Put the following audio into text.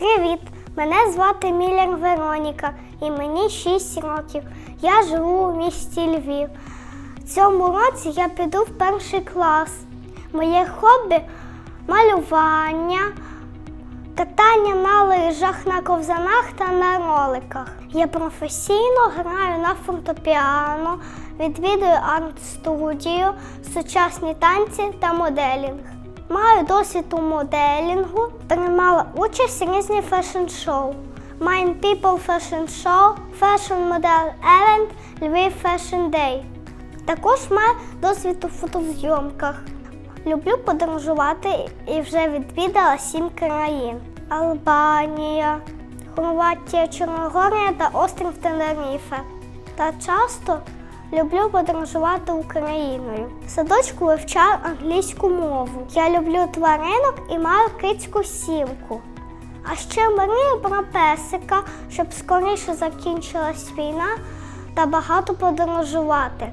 Привіт! Мене звати Міляр Вероніка і мені 6 років. Я живу у місті Львів. Цьому році я піду в перший клас. Моє хобі малювання, катання на лижах, на ковзанах та на роликах. Я професійно граю на фортепіано, відвідую арт-студію, сучасні танці та моделінг. Маю досвід у моделінгу, приймала участь в різні фешн-шоу. Mind People Fashion Show, Fashion Model Event, Lviv Fashion Day. Також маю досвід у фотозйомках. Люблю подорожувати і вже відвідала сім країн: Албанія, Хорватія, Чорногорія та острів Тенеріфе. Та часто люблю подорожувати Україною. В садочку вивчаю англійську мову. Я люблю тваринок і маю кицьку сімку. А ще мрію про песика, щоб скоріше закінчилась війна та багато подорожувати.